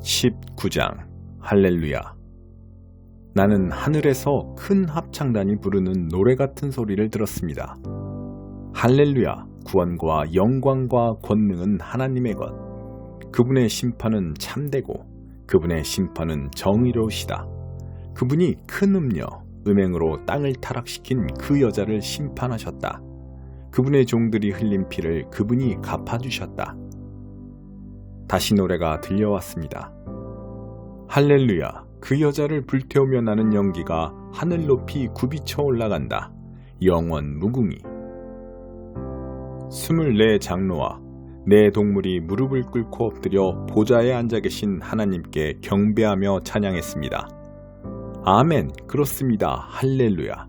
19장 할렐루야 나는 하늘에서 큰 합창단이 부르는 노래 같은 소리를 들었습니다. 할렐루야 구원과 영광과 권능은 하나님의 것 그분의 심판은 참되고 그분의 심판은 정의로우시다. 그분이 큰 음녀 음행으로 땅을 타락시킨 그 여자를 심판하셨다. 그분의 종들이 흘린 피를 그분이 갚아주셨다. 다시 노래가 들려왔습니다. 할렐루야, 그 여자를 불태우며 나는 연기가 하늘 높이 굽이쳐 올라간다. 영원 무궁이. 스물네 장로와 네 동물이 무릎을 꿇고 엎드려 보좌에 앉아 계신 하나님께 경배하며 찬양했습니다. 아멘, 그렇습니다. 할렐루야.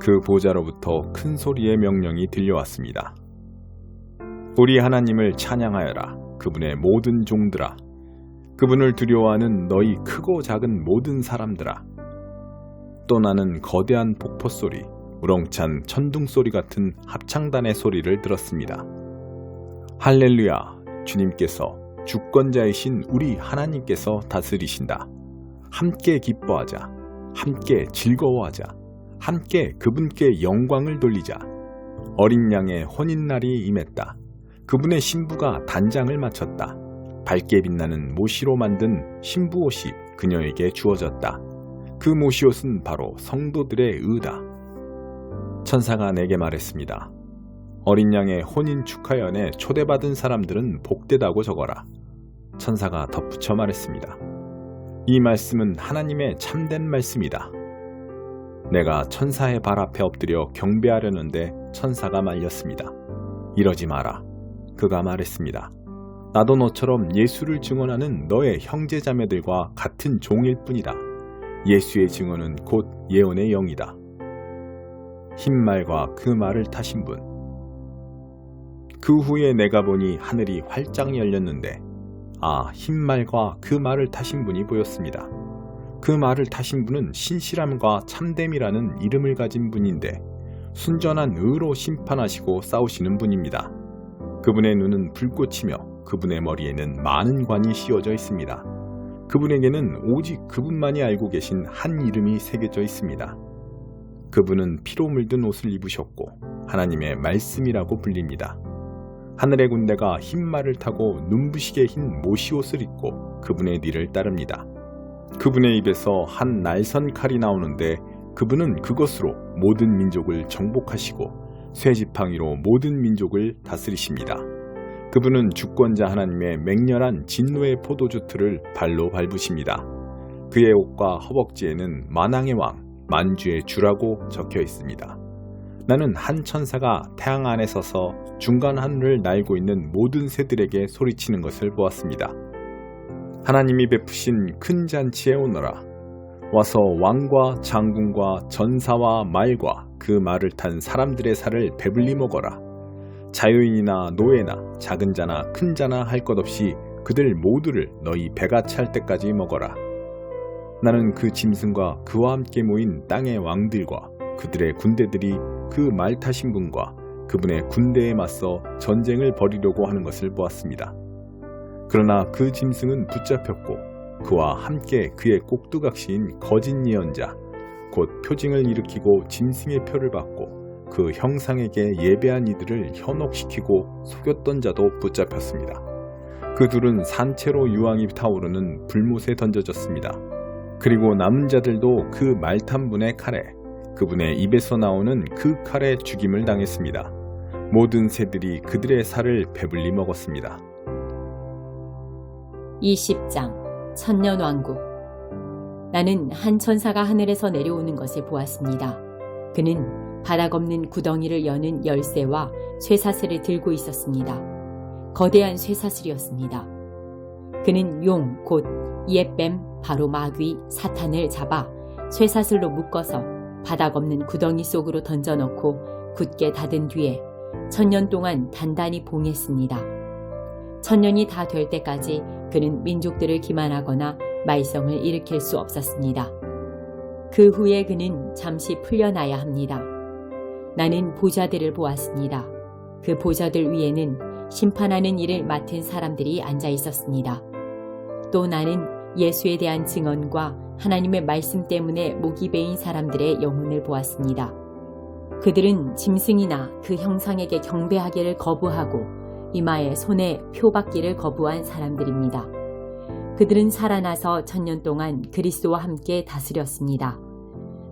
그 보좌로부터 큰 소리의 명령이 들려왔습니다. 우리 하나님을 찬양하여라. 그분의 모든 종들아. 그분을 두려워하는 너희 크고 작은 모든 사람들아. 또 나는 거대한 폭포 소리, 우렁찬 천둥 소리 같은 합창단의 소리를 들었습니다. 할렐루야, 주님께서 주권자이신 우리 하나님께서 다스리신다. 함께 기뻐하자. 함께 즐거워하자. 함께 그분께 영광을 돌리자. 어린 양의 혼인 날이 임했다. 그분의 신부가 단장을 마쳤다. 밝게 빛나는 모시로 만든 신부 옷이 그녀에게 주어졌다. 그 모시옷은 바로 성도들의 의다. 천사가 내게 말했습니다. 어린 양의 혼인 축하연에 초대받은 사람들은 복되다고 적어라. 천사가 덧붙여 말했습니다. 이 말씀은 하나님의 참된 말씀이다. 내가 천사의 발 앞에 엎드려 경배하려는데 천사가 말렸습니다. 이러지 마라. 그가 말했습니다. 나도 너처럼 예수를 증언하는 너의 형제자매들과 같은 종일 뿐이다. 예수의 증언은 곧 예언의 영이다. 흰 말과 그 말을 타신 분. 그 후에 내가 보니 하늘이 활짝 열렸는데, 아, 흰 말과 그 말을 타신 분이 보였습니다. 그 말을 타신 분은 신실함과 참됨이라는 이름을 가진 분인데, 순전한 의로 심판하시고 싸우시는 분입니다. 그분의 눈은 불꽃이며 그분의 머리에는 많은 관이 씌워져 있습니다. 그분에게는 오직 그분만이 알고 계신 한 이름이 새겨져 있습니다. 그분은 피로 물든 옷을 입으셨고 하나님의 말씀이라고 불립니다. 하늘의 군대가 흰 말을 타고 눈부시게 흰 모시옷을 입고 그분의 뒤를 따릅니다. 그분의 입에서 한 날선 칼이 나오는데 그분은 그것으로 모든 민족을 정복하시고 쇠지팡이로 모든 민족을 다스리십니다. 그분은 주권자 하나님의 맹렬한 진노의 포도주 틀을 발로 밟으십니다. 그의 옷과 허벅지에는 만왕의 왕, 만주의 주라고 적혀 있습니다. 나는 한 천사가 태양 안에 서서 중간 하늘을 날고 있는 모든 새들에게 소리치는 것을 보았습니다. 하나님이 베푸신 큰 잔치에 오너라. 와서 왕과 장군과 전사와 말과 그 말을 탄 사람들의 살을 배불리 먹어라. 자유인이나 노예나 작은 자나 큰 자나 할 것 없이 그들 모두를 너희 배가 찰 때까지 먹어라. 나는 그 짐승과 그와 함께 모인 땅의 왕들과 그들의 군대들이 그 말 타신 분과 그분의 군대에 맞서 전쟁을 벌이려고 하는 것을 보았습니다. 그러나 그 짐승은 붙잡혔고 그와 함께 그의 꼭두각시인 거짓 예언자 곧 표징을 일으키고 짐승의 표를 받고 그 형상에게 예배한 이들을 현혹시키고 속였던 자도 붙잡혔습니다. 그 둘은 산채로 유황이 타오르는 불못에 던져졌습니다. 그리고 남은 자들도 그 말탄 분의 칼에 그분의 입에서 나오는 그 칼에 죽임을 당했습니다. 모든 새들이 그들의 살을 배불리 먹었습니다. 20장 천년왕국 나는 한 천사가 하늘에서 내려오는 것을 보았습니다. 그는 바닥 없는 구덩이를 여는 열쇠와 쇠사슬을 들고 있었습니다. 거대한 쇠사슬이었습니다. 그는 용, 곧 이에뱀, 바로 마귀, 사탄을 잡아 쇠사슬로 묶어서 바닥 없는 구덩이 속으로 던져넣고 굳게 닫은 뒤에 천년 동안 단단히 봉했습니다. 천년이 다 될 때까지 그는 민족들을 기만하거나 말썽을 일으킬 수 없었습니다. 그 후에 그는 잠시 풀려나야 합니다. 나는 보좌들을 보았습니다. 그 보좌들 위에는 심판하는 일을 맡은 사람들이 앉아 있었습니다. 또 나는 예수에 대한 증언과 하나님의 말씀 때문에 목이 베인 사람들의 영혼을 보았습니다. 그들은 짐승이나 그 형상에게 경배하기를 거부하고 이마에 손에 표 받기를 거부한 사람들입니다. 그들은 살아나서 천년 동안 그리스도와 함께 다스렸습니다.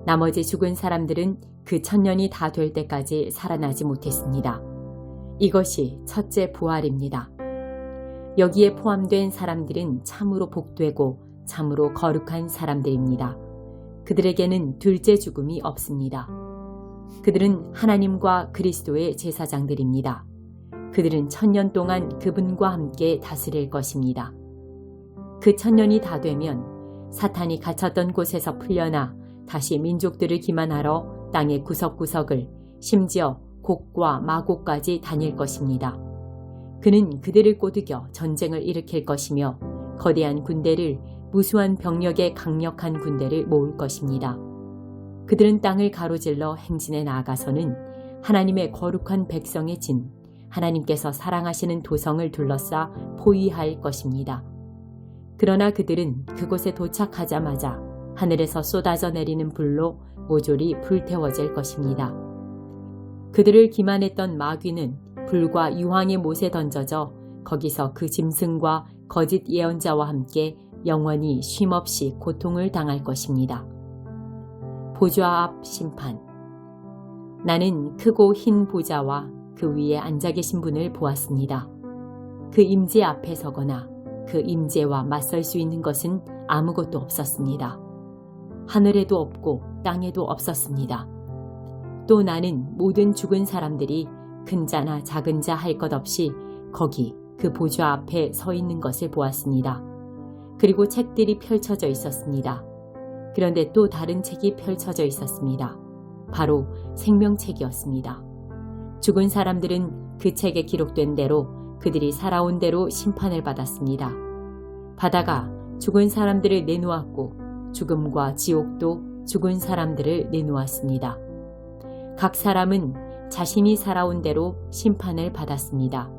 나머지 죽은 사람들은 그 천년이 다 될 때까지 살아나지 못했습니다. 이것이 첫째 부활입니다. 여기에 포함된 사람들은 참으로 복되고 참으로 거룩한 사람들입니다. 그들에게는 둘째 죽음이 없습니다. 그들은 하나님과 그리스도의 제사장들입니다. 그들은 천년 동안 그분과 함께 다스릴 것입니다. 그 천년이 다 되면 사탄이 갇혔던 곳에서 풀려나 다시 민족들을 기만하러 땅의 구석구석을 심지어 곡과 마곡까지 다닐 것입니다. 그는 그들을 꼬드겨 전쟁을 일으킬 것이며 거대한 군대를 무수한 병력의 강력한 군대를 모을 것입니다. 그들은 땅을 가로질러 행진에 나아가서는 하나님의 거룩한 백성의 진, 하나님께서 사랑하시는 도성을 둘러싸 포위할 것입니다. 그러나 그들은 그곳에 도착하자마자 하늘에서 쏟아져 내리는 불로 모조리 불태워질 것입니다. 그들을 기만했던 마귀는 불과 유황의 못에 던져져 거기서 그 짐승과 거짓 예언자와 함께 영원히 쉼없이 고통을 당할 것입니다. 보좌 앞 심판 나는 크고 흰 보좌와 그 위에 앉아 계신 분을 보았습니다. 그 임재 앞에 서거나 그 임재와 맞설 수 있는 것은 아무것도 없었습니다. 하늘에도 없고 땅에도 없었습니다. 또 나는 모든 죽은 사람들이 큰 자나 작은 자 할 것 없이 거기 그 보좌 앞에 서 있는 것을 보았습니다. 그리고 책들이 펼쳐져 있었습니다. 그런데 또 다른 책이 펼쳐져 있었습니다. 바로 생명책이었습니다. 죽은 사람들은 그 책에 기록된 대로 그들이 살아온 대로 심판을 받았습니다. 바다가 죽은 사람들을 내놓았고 죽음과 지옥도 죽은 사람들을 내놓았습니다. 각 사람은 자신이 살아온 대로 심판을 받았습니다.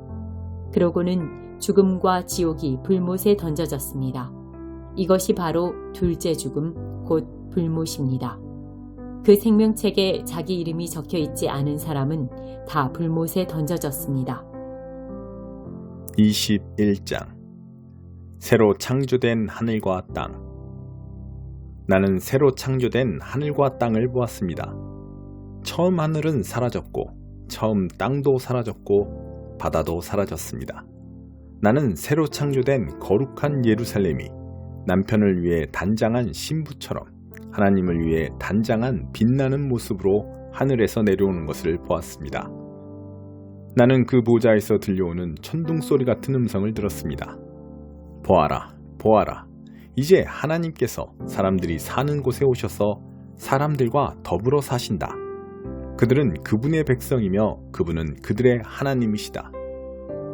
그러고는 죽음과 지옥이 불못에 던져졌습니다. 이것이 바로 둘째 죽음, 곧 불못입니다. 그 생명책에 자기 이름이 적혀 있지 않은 사람은 다 불못에 던져졌습니다. 21장 새로 창조된 하늘과 땅 나는 새로 창조된 하늘과 땅을 보았습니다. 처음 하늘은 사라졌고 처음 땅도 사라졌고 바다도 사라졌습니다. 나는 새로 창조된 거룩한 예루살렘이 남편을 위해 단장한 신부처럼 하나님을 위해 단장한 빛나는 모습으로 하늘에서 내려오는 것을 보았습니다. 나는 그 보좌에서 들려오는 천둥 소리 같은 음성을 들었습니다. 보아라, 보아라. 이제 하나님께서 사람들이 사는 곳에 오셔서 사람들과 더불어 사신다. 그들은 그분의 백성이며 그분은 그들의 하나님이시다.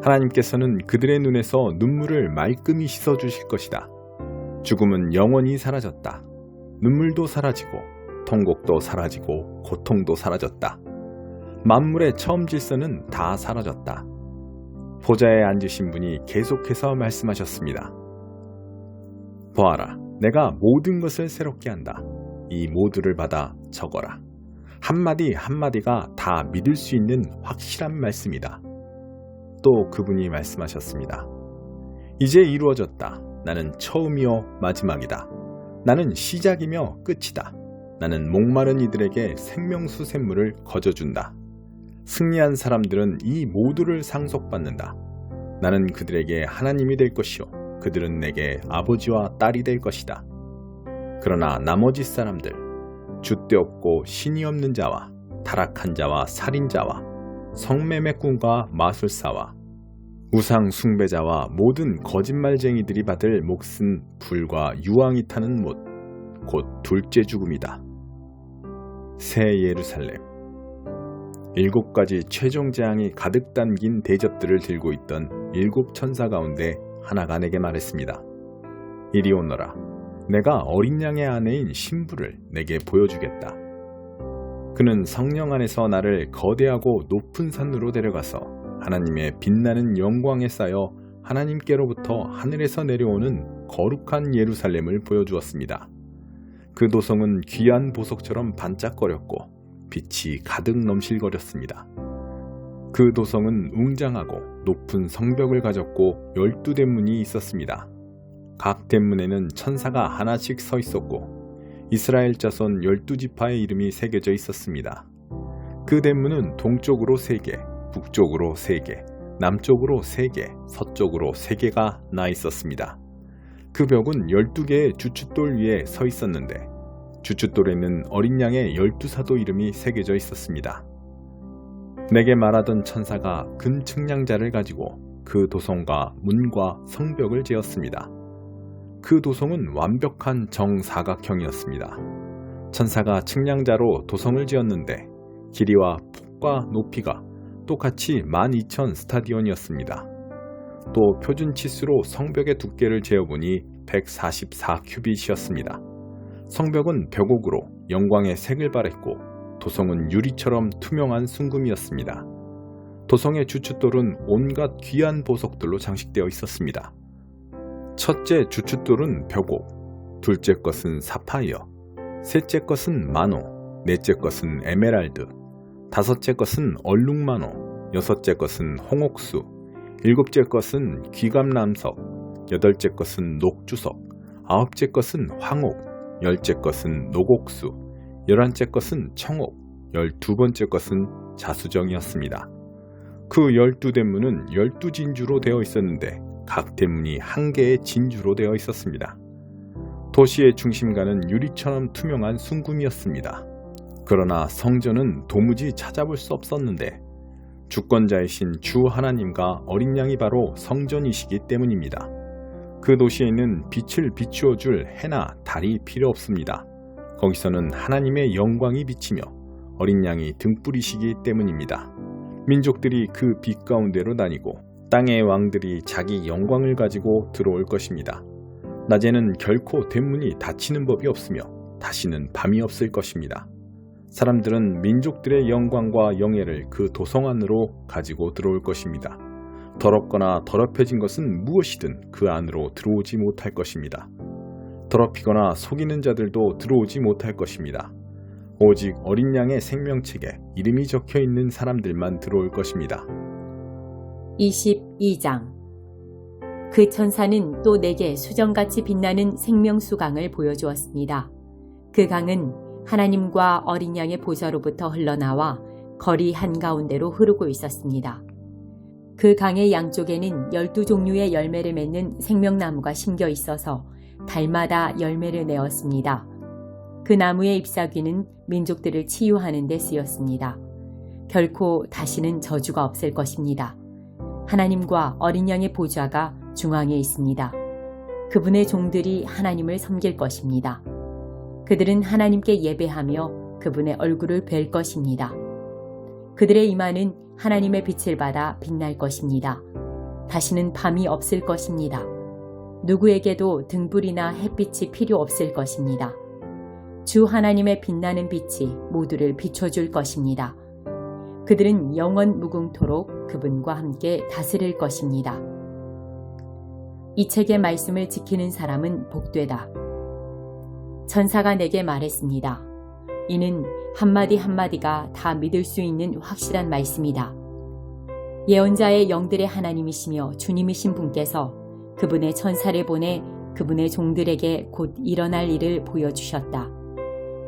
하나님께서는 그들의 눈에서 눈물을 말끔히 씻어 주실 것이다. 죽음은 영원히 사라졌다. 눈물도 사라지고 통곡도 사라지고 고통도 사라졌다. 만물의 처음 질서는 다 사라졌다. 보좌에 앉으신 분이 계속해서 말씀하셨습니다. 보아라, 내가 모든 것을 새롭게 한다. 이 모두를 받아 적어라. 한마디 한마디가 다 믿을 수 있는 확실한 말씀이다. 또 그분이 말씀하셨습니다. 이제 이루어졌다. 나는 처음이요 마지막이다. 나는 시작이며 끝이다. 나는 목마른 이들에게 생명수 샘물을 거저준다. 승리한 사람들은 이 모두를 상속받는다. 나는 그들에게 하나님이 될 것이요. 그들은 내게 아버지와 딸이 될 것이다. 그러나 나머지 사람들, 줏대 없고 신이 없는 자와 타락한 자와 살인자와 성매매꾼과 마술사와 우상 숭배자와 모든 거짓말쟁이들이 받을 몫은 불과 유황이 타는 못, 곧 둘째 죽음이다. 새 예루살렘 일곱 가지 최종 재앙이 가득 담긴 대접들을 들고 있던 일곱 천사 가운데 하나가 내게 말했습니다. 이리 오너라. 내가 어린 양의 아내인 신부를 내게 보여주겠다. 그는 성령 안에서 나를 거대하고 높은 산으로 데려가서 하나님의 빛나는 영광에 쌓여 하나님께로부터 하늘에서 내려오는 거룩한 예루살렘을 보여주었습니다. 그 도성은 귀한 보석처럼 반짝거렸고 빛이 가득 넘실거렸습니다. 그 도성은 웅장하고 높은 성벽을 가졌고 열두 대문이 있었습니다. 각 대문에는 천사가 하나씩 서 있었고 이스라엘 자손 열두 지파의 이름이 새겨져 있었습니다. 그 대문은 동쪽으로 세 개, 북쪽으로 세 개, 남쪽으로 세 개, 서쪽으로 세 개가 나 있었습니다. 그 벽은 열두 개의 주춧돌 위에 서 있었는데 주춧돌에는 어린 양의 열두 사도 이름이 새겨져 있었습니다. 내게 말하던 천사가 금 측량자를 가지고 그 도성과 문과 성벽을 재었습니다. 그 도성은 완벽한 정사각형이었습니다. 천사가 측량자로 도성을 지었는데 길이와 폭과 높이가 똑같이 12,000 스타디온이었습니다. 또 표준 치수로 성벽의 두께를 재어보니 144 큐빗이었습니다. 성벽은 벽옥으로 영광의 색을 발했고 도성은 유리처럼 투명한 순금이었습니다. 도성의 주춧돌은 온갖 귀한 보석들로 장식되어 있었습니다. 첫째 주춧돌은 벽옥, 둘째 것은 사파이어, 셋째 것은 마노, 넷째 것은 에메랄드, 다섯째 것은 얼룩마노, 여섯째 것은 홍옥수, 일곱째 것은 귀감남석, 여덟째 것은 녹주석, 아홉째 것은 황옥, 열째 것은 노곡수, 열한째 것은 청옥, 열두 번째 것은 자수정이었습니다. 그 열두 대문은 열두 진주로 되어 있었는데 각 대문이 한 개의 진주로 되어 있었습니다. 도시의 중심가는 유리처럼 투명한 순금이었습니다. 그러나 성전은 도무지 찾아볼 수 없었는데 주권자이신 주 하나님과 어린 양이 바로 성전이시기 때문입니다. 그 도시에는 빛을 비추어 줄 해나 달이 필요 없습니다. 거기서는 하나님의 영광이 비치며 어린 양이 등불이시기 때문입니다. 민족들이 그 빛 가운데로 다니고 땅의 왕들이 자기 영광을 가지고 들어올 것입니다. 낮에는 결코 대문이 닫히는 법이 없으며 다시는 밤이 없을 것입니다. 사람들은 민족들의 영광과 영예를 그 도성 안으로 가지고 들어올 것입니다. 더럽거나 더럽혀진 것은 무엇이든 그 안으로 들어오지 못할 것입니다. 더럽히거나 속이는 자들도 들어오지 못할 것입니다. 오직 어린 양의 생명책에 이름이 적혀 있는 사람들만 들어올 것입니다. 22장 그 천사는 또 내게 수정같이 빛나는 생명수강을 보여주었습니다. 그 강은 하나님과 어린 양의 보좌로부터 흘러나와 거리 한가운데로 흐르고 있었습니다. 그 강의 양쪽에는 열두 종류의 열매를 맺는 생명나무가 심겨 있어서 달마다 열매를 내었습니다. 그 나무의 잎사귀는 민족들을 치유하는 데 쓰였습니다. 결코 다시는 저주가 없을 것입니다. 하나님과 어린 양의 보좌가 중앙에 있습니다. 그분의 종들이 하나님을 섬길 것입니다. 그들은 하나님께 예배하며 그분의 얼굴을 뵐 것입니다. 그들의 이마는 하나님의 빛을 받아 빛날 것입니다. 다시는 밤이 없을 것입니다. 누구에게도 등불이나 햇빛이 필요 없을 것입니다. 주 하나님의 빛나는 빛이 모두를 비춰줄 것입니다. 그들은 영원 무궁토록 그분과 함께 다스릴 것입니다. 이 책의 말씀을 지키는 사람은 복되다. 천사가 내게 말했습니다. 이는 한마디 한마디가 다 믿을 수 있는 확실한 말씀이다. 예언자의 영들의 하나님이시며 주님이신 분께서 그분의 천사를 보내 그분의 종들에게 곧 일어날 일을 보여주셨다.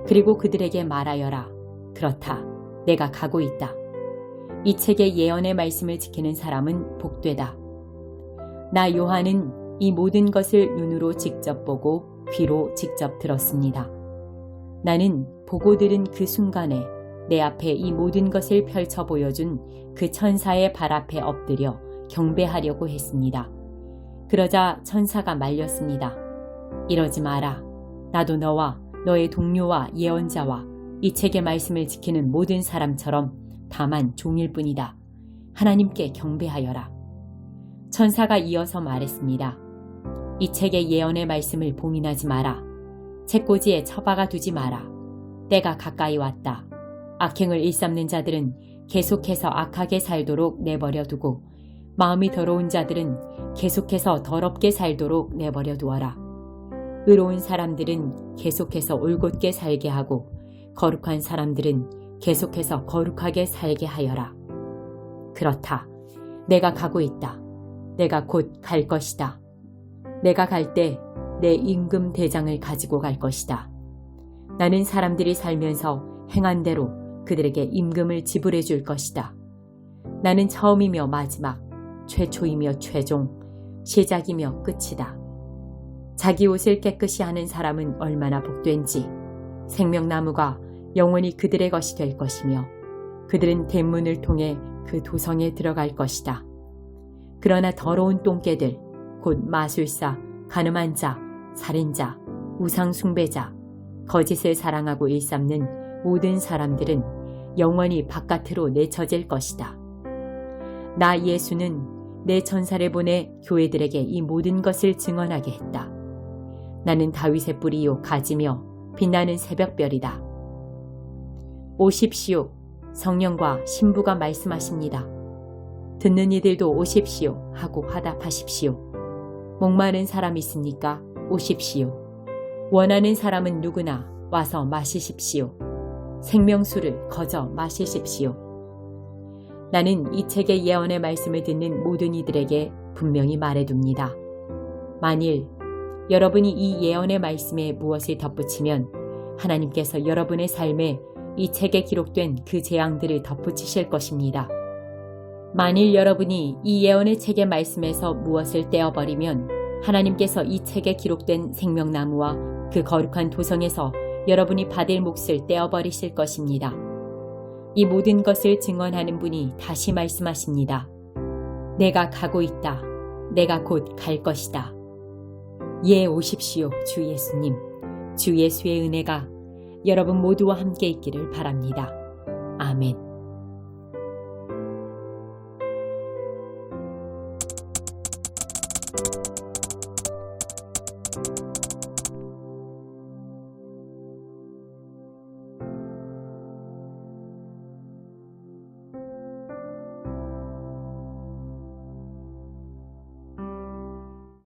그리고 그들에게 말하여라. 그렇다. 내가 가고 있다. 이 책의 예언의 말씀을 지키는 사람은 복되다. 나 요한은 이 모든 것을 눈으로 직접 보고 귀로 직접 들었습니다. 나는 보고 들은 그 순간에 내 앞에 이 모든 것을 펼쳐 보여준 그 천사의 발 앞에 엎드려 경배하려고 했습니다. 그러자 천사가 말렸습니다. 이러지 마라. 나도 너와 너의 동료와 예언자와 이 책의 말씀을 지키는 모든 사람처럼 다만 종일 뿐이다. 하나님께 경배하여라. 천사가 이어서 말했습니다. 이 책의 예언의 말씀을 봉인하지 마라. 책꽂이에 처박아 두지 마라. 때가 가까이 왔다. 악행을 일삼는 자들은 계속해서 악하게 살도록 내버려 두고 마음이 더러운 자들은 계속해서 더럽게 살도록 내버려 두어라. 의로운 사람들은 계속해서 올곧게 살게 하고 거룩한 사람들은 계속해서 거룩하게 살게 하여라. 그렇다. 내가 가고 있다. 내가 곧 갈 것이다. 내가 갈 때 내 임금 대장을 가지고 갈 것이다. 나는 사람들이 살면서 행한 대로 그들에게 임금을 지불해 줄 것이다. 나는 처음이며 마지막, 최초이며 최종, 시작이며 끝이다. 자기 옷을 깨끗이 하는 사람은 얼마나 복된지 생명나무가 영원히 그들의 것이 될 것이며 그들은 대문을 통해 그 도성에 들어갈 것이다. 그러나 더러운 똥개들, 곧 마술사, 가늠한 자, 살인자, 우상숭배자, 거짓을 사랑하고 일삼는 모든 사람들은 영원히 바깥으로 내쳐질 것이다. 나 예수는 내 천사를 보내 교회들에게 이 모든 것을 증언하게 했다. 나는 다윗의 뿌리요 가지며 빛나는 새벽별이다. 오십시오. 성령과 신부가 말씀하십니다. 듣는 이들도 오십시오 하고 화답하십시오. 목마른 사람 있습니까? 오십시오. 원하는 사람은 누구나 와서 마시십시오. 생명수를 거저 마시십시오. 나는 이 책의 예언의 말씀을 듣는 모든 이들에게 분명히 말해둡니다. 만일 여러분이 이 예언의 말씀에 무엇을 덧붙이면 하나님께서 여러분의 삶에 이 책에 기록된 그 재앙들을 덧붙이실 것입니다. 만일 여러분이 이 예언의 책의 말씀에서 무엇을 떼어버리면 하나님께서 이 책에 기록된 생명나무와 그 거룩한 도성에서 여러분이 받을 몫을 떼어버리실 것입니다. 이 모든 것을 증언하는 분이 다시 말씀하십니다. 내가 가고 있다. 내가 곧 갈 것이다. 예 오십시오, 주 예수님. 주 예수의 은혜가 여러분 모두와 함께 있기를 바랍니다. 아멘.